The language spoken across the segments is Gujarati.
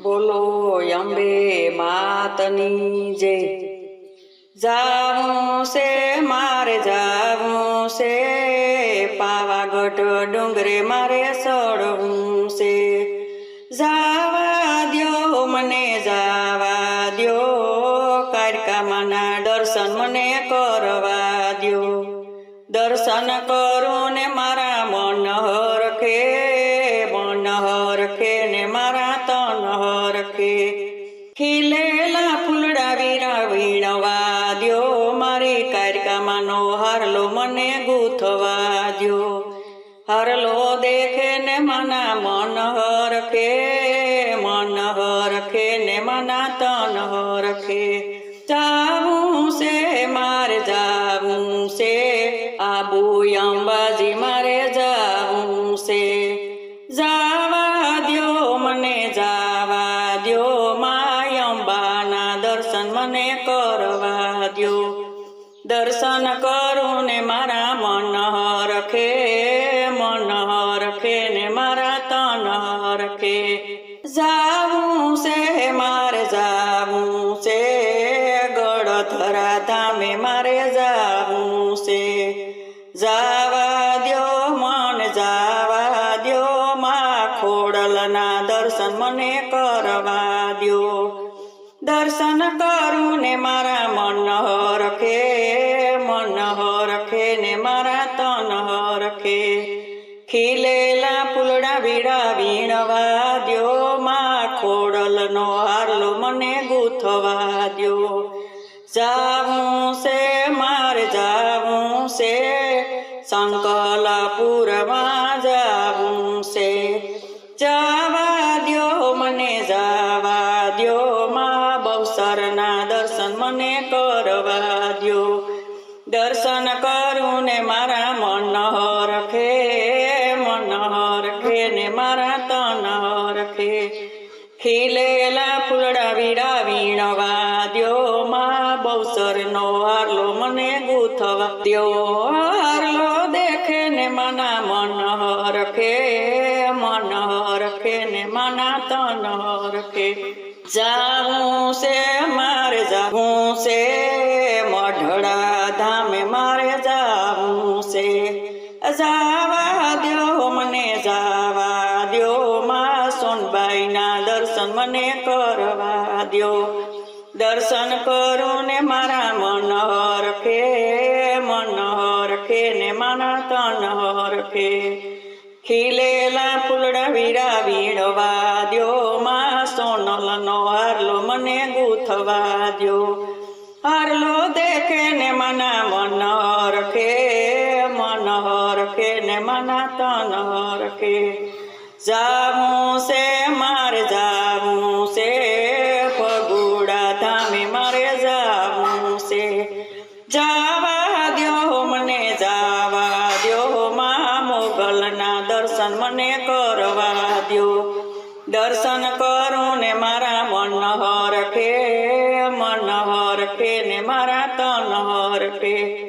બોલો, અંબે માતની જય. જાવું છે મારે જાવું છે પાવાગઢ ડુંગરે મારે સડવું છે જાવા દ્યો, મને જાવા દ્યો, કારકામાના દર્શન મને કરવા દ્યો. દર્શન કરું ને મારા કારકામાનો હારલો મને ગૂંથવા દ્યો હરલો દેખે ને મના મન હરખે મન હરખે ને મના તન હરખે. જાવું છે મારે જાવું છે આબુ અંબાજી મારે જાવું છે જાવા દ્યો, મને જાવા દ્યો, માય અંબાના દર્શન મને કરવા દ્યો. દર્શન કરું ને મારા મન હરખે મન હરખે ને મારા તન હરખે. જાવું છે, મારે જાવું છે, ગળધરા ધામે મારે જાવું છે. જાવા દ્યો, મન જાવા દ્યો મા ખોડલના દર્શન મને કરવા દ્યો. દર્શન કરું ને મારા મન હરખે મન હરખે ને મારા તન હરખે ખીલેલા ફૂલડા વીડા વીણવા દ્યો, મા ખોડલનો હારલો મને ગૂંથવા દ્યો. જાવું છે મારે જાવું છે સંકલાપુરમાં જાવું છે જાવા દર્શન કરું ને મારા મન હરખે મન હરખે ને મારા તન હરખે. ખીલેલા ફૂલડા વીડા વીણવા દ્યો મા બહુસરનો હારલો મને ગૂંથવા દ્યો હારલો દેખે ને મના મન હરખે મન હરખે ને માના તન હરખે. જાવું છે મારે જાવું છે છે જાવા દ્યો, મને જાવા દ્યો, મા સોનબાઈના દર્શન મને કરવા દ્યો. દર્શન કરો ને મારા મન હરખે મન હરખે ને મારા તન હરખે. ખીલેલા ફૂલડા વીરા વીણવા દ્યો, મા સોનલનો હારલો મને ગૂંથવા દ્યો. હારલો દેખે ને માના મન હરખે ને મના તન રખે. જાવું છે મારે જાવું છે પગુડા ધામે મારે જાવું છે જાવા દ્યો મને, જાવા દ્યો મા મોગલના દર્શન મને કરવા દ્યો. દર્શન કરું ને મારા મન હરખે મન હરખે ને મારા તન હરખે.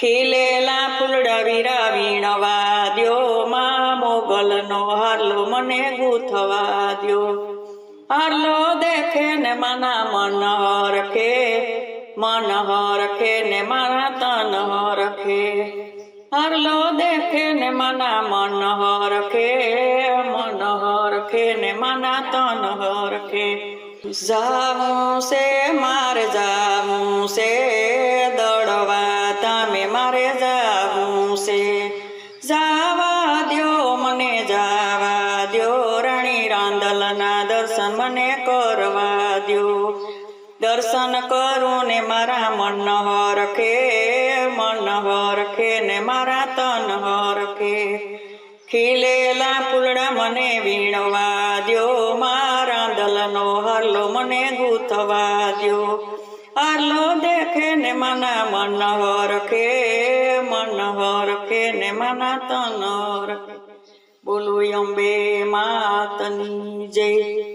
ખીલેલા મને ગૂંથવા દો હરલો દેખે ને માના મન હરખે મન હરખે ને મારા તન હરખે. હરલો દેખે ને માના મન હરખે મન હરખે ને માના તન હરખે. જાવું છે મારે જાવું છે મને કરવા દ્યો. દર્શન કરું ને મારા મન હરખે મન હરખે ને મારા તન હરખે ખીલેલા ફૂલડા મને વીણવા દ્યો. મારા દલનો હારલો મને ગૂંથવા દ્યો. હારલો દેખે ને માના મન હરખે મન હરખે ને માના તન હરખે બોલું અંબે માતની જય.